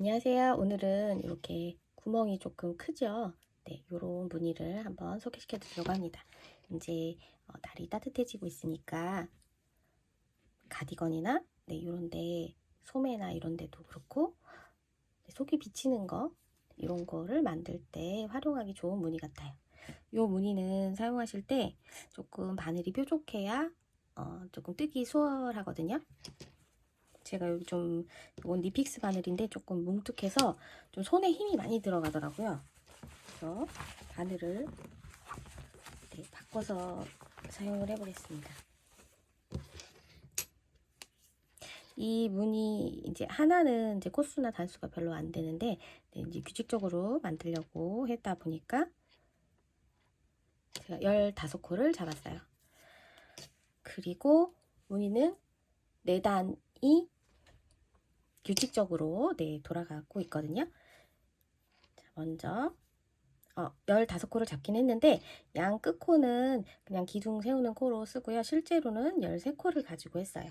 안녕하세요. 오늘은 이렇게 구멍이 조금 크죠? 네, 요런 무늬를 한번 소개시켜 드리려고 합니다. 이제 어, 날이 따뜻해지고 있으니까 가디건이나 네, 요런데 소매나 이런 데도 그렇고 네, 속이 비치는 거 이런 거를 만들 때 활용하기 좋은 무늬 같아요. 요 무늬는 사용하실 때 조금 바늘이 뾰족해야 어, 조금 뜨기 수월하거든요. 제가 여기 좀 이건 니픽스 바늘인데 조금 뭉툭해서 좀 손에 힘이 많이 들어가더라고요. 그래서 바늘을 네, 바꿔서 사용을 해보겠습니다. 이 무늬 이제 하나는 이제 코수나 단수가 별로 안 되는데 네, 이제 규칙적으로 만들려고 했다 보니까 제가 15코를 잡았어요. 그리고 무늬는 4단이 규칙적으로 네, 돌아가고 있거든요. 자, 먼저 어, 15코를 잡긴 했는데 양 끝코는 그냥 기둥 세우는 코로 쓰고요. 실제로는 13코를 가지고 했어요.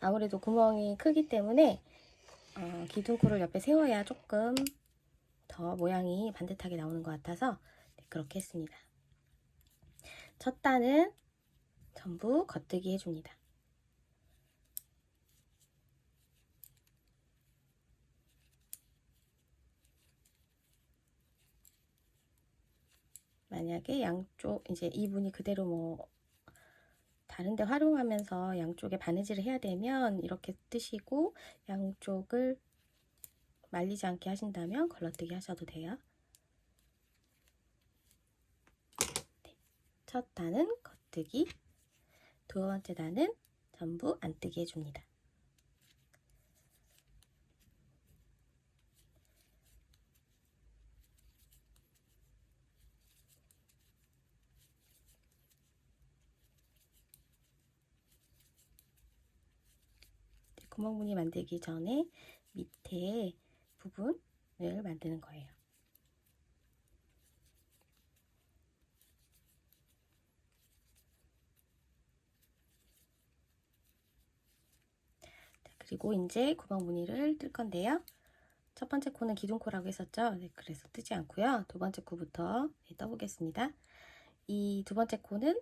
아무래도 구멍이 크기 때문에 어, 기둥코를 옆에 세워야 조금 더 모양이 반듯하게 나오는 것 같아서 네, 그렇게 했습니다. 첫 단은 전부 겉뜨기 해줍니다. 만약에 양쪽 이제 이분이 그대로 뭐 다른데 활용하면서 양쪽에 바느질을 해야 되면 이렇게 뜨시고 양쪽을 말리지 않게 하신다면 걸러뜨기 하셔도 돼요. 네. 첫 단은 겉뜨기, 두 번째 단은 전부 안뜨기 해줍니다. 구멍 무늬 만들기 전에 밑에 부분을 만드는 거예요. 자, 그리고 이제 구멍 무늬를 뜰 건데요. 첫 번째 코는 기둥코라고 했었죠. 네, 그래서 뜨지 않고요. 두 번째 코부터 네, 떠보겠습니다. 이 두 번째 코는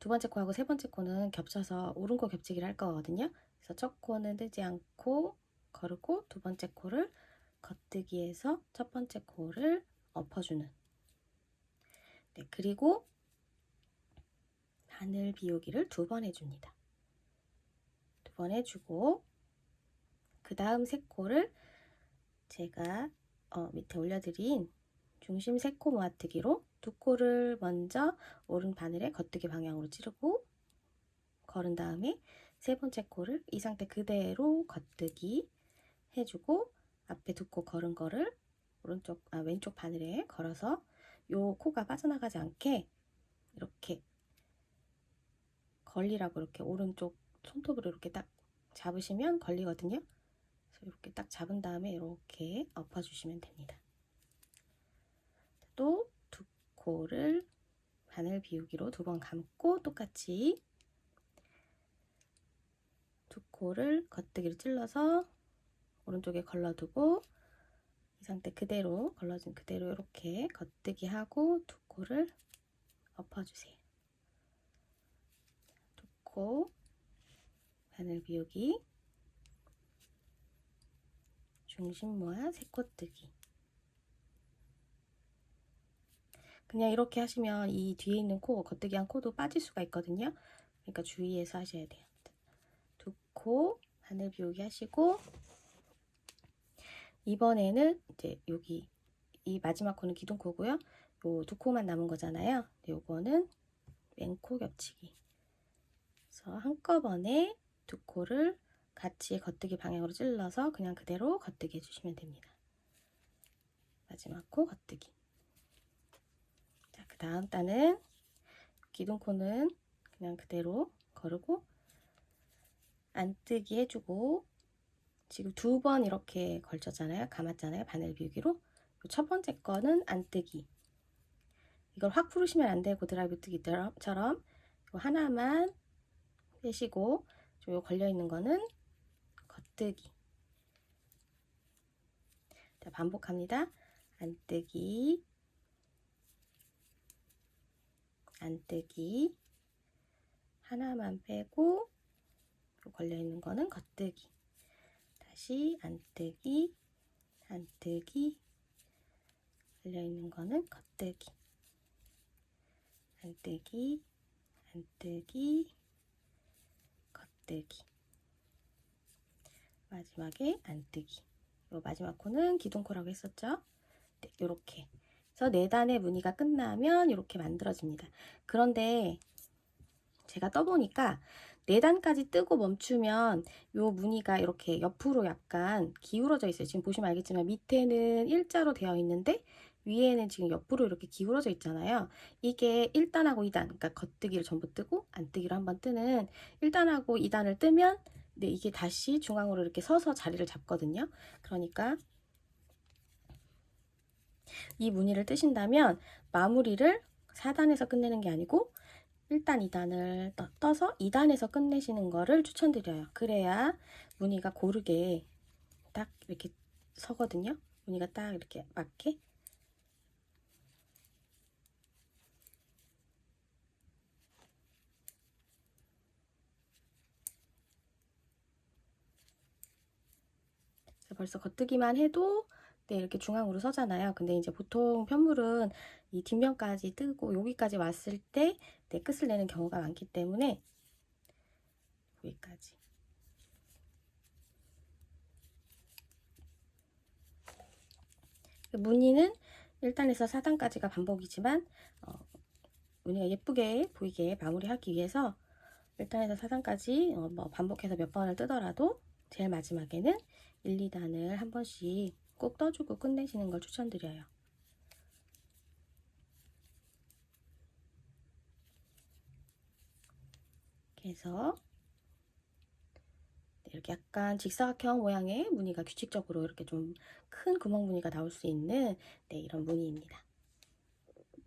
두 번째 코하고 세 번째 코는 겹쳐서 오른코 겹치기를 할 거거든요. 그래서 첫 코는 뜨지 않고 거르고 두 번째 코를 겉뜨기해서 첫 번째 코를 엎어주는 네, 그리고 바늘 비우기를 두 번 해줍니다. 두 번 해주고 그 다음 세 코를 제가 어, 밑에 올려드린 중심 세 코 모아뜨기로 두 코를 먼저 오른 바늘에 겉뜨기 방향으로 찌르고 걸은 다음에 세 번째 코를 이 상태 그대로 겉뜨기 해주고 앞에 두 코 걸은 거를 오른쪽 아 왼쪽 바늘에 걸어서 요 코가 빠져나가지 않게 이렇게 걸리라고 이렇게 오른쪽 손톱으로 이렇게 딱 잡으시면 걸리거든요. 그래서 이렇게 딱 잡은 다음에 이렇게 엎어주시면 됩니다. 또 두 코를 바늘 비우기로 두 번 감고 똑같이 두 코를 겉뜨기로 찔러서 오른쪽에 걸러두고 이 상태 그대로 걸러진 그대로 이렇게 겉뜨기 하고 두 코를 엎어주세요. 두 코 바늘 비우기 중심 모아 세코 뜨기 그냥 이렇게 하시면 이 뒤에 있는 코 겉뜨기 한 코도 빠질 수가 있거든요. 그러니까 주의해서 하셔야 돼요. 두코 바늘 비우기 하시고 이번에는 이제 여기 이 마지막 코는 기둥 코고요. 요 두 코만 남은 거잖아요. 요거는 왼코 겹치기. 그래서 한꺼번에 두 코를 같이 겉뜨기 방향으로 찔러서 그냥 그대로 겉뜨기 해주시면 됩니다. 마지막 코 겉뜨기. 자, 그 다음 단은 기둥 코는 그냥 그대로 거르고 안뜨기 해주고 지금 두 번 이렇게 걸쳤잖아요. 감았잖아요. 바늘 비우기로. 첫 번째 거는 안 뜨기. 이걸 확 풀으시면 안 되고 드라이브 뜨기처럼 하나만 빼시고 요 걸려 있는 거는 겉뜨기. 자, 반복합니다. 안 뜨기, 안 뜨기, 하나만 빼고 걸려 있는 거는 겉뜨기. 다시 안뜨기, 안뜨기, 걸려 있는 거는 겉뜨기. 안뜨기, 안뜨기, 겉뜨기. 마지막에 안뜨기. 요 마지막 코는 기둥코라고 했었죠? 네, 요렇게. 그래서 네 단의 무늬가 끝나면 이렇게 만들어집니다. 그런데 제가 떠보니까 네 단까지 뜨고 멈추면 요 무늬가 이렇게 옆으로 약간 기울어져 있어요. 지금 보시면 알겠지만 밑에는 일자로 되어 있는데 위에는 지금 옆으로 이렇게 기울어져 있잖아요. 이게 1단하고 2단, 그러니까 겉뜨기를 전부 뜨고 안뜨기로 한번 뜨는 1단하고 2단을 뜨면 네, 이게 다시 중앙으로 이렇게 서서 자리를 잡거든요. 그러니까 이 무늬를 뜨신다면 마무리를 4단에서 끝내는 게 아니고 1단, 2단을 떠, 서 2단에서 끝내시는 거를 추천드려요. 그래야 무늬가 고르게 딱 이렇게 서거든요. 무늬가 딱 이렇게 맞게. 벌써 겉뜨기만 해도 네, 이렇게 중앙으로 서잖아요. 근데 이제 보통 편물은 이 뒷면까지 뜨고 여기까지 왔을 때 네, 끝을 내는 경우가 많기 때문에 여기까지. 무늬는 1단에서 4단까지가 반복이지만 어, 무늬가 예쁘게 보이게 마무리하기 위해서 1단에서 4단까지 어, 뭐 반복해서 몇 번을 뜨더라도 제일 마지막에는 1, 2단을 한 번씩 꼭 떠주고 끝내시는 걸 추천드려요. 그래서 네, 이렇게 약간 직사각형 모양의 무늬가 규칙적으로 이렇게 좀 큰 구멍 무늬가 나올 수 있는 네, 이런 무늬입니다.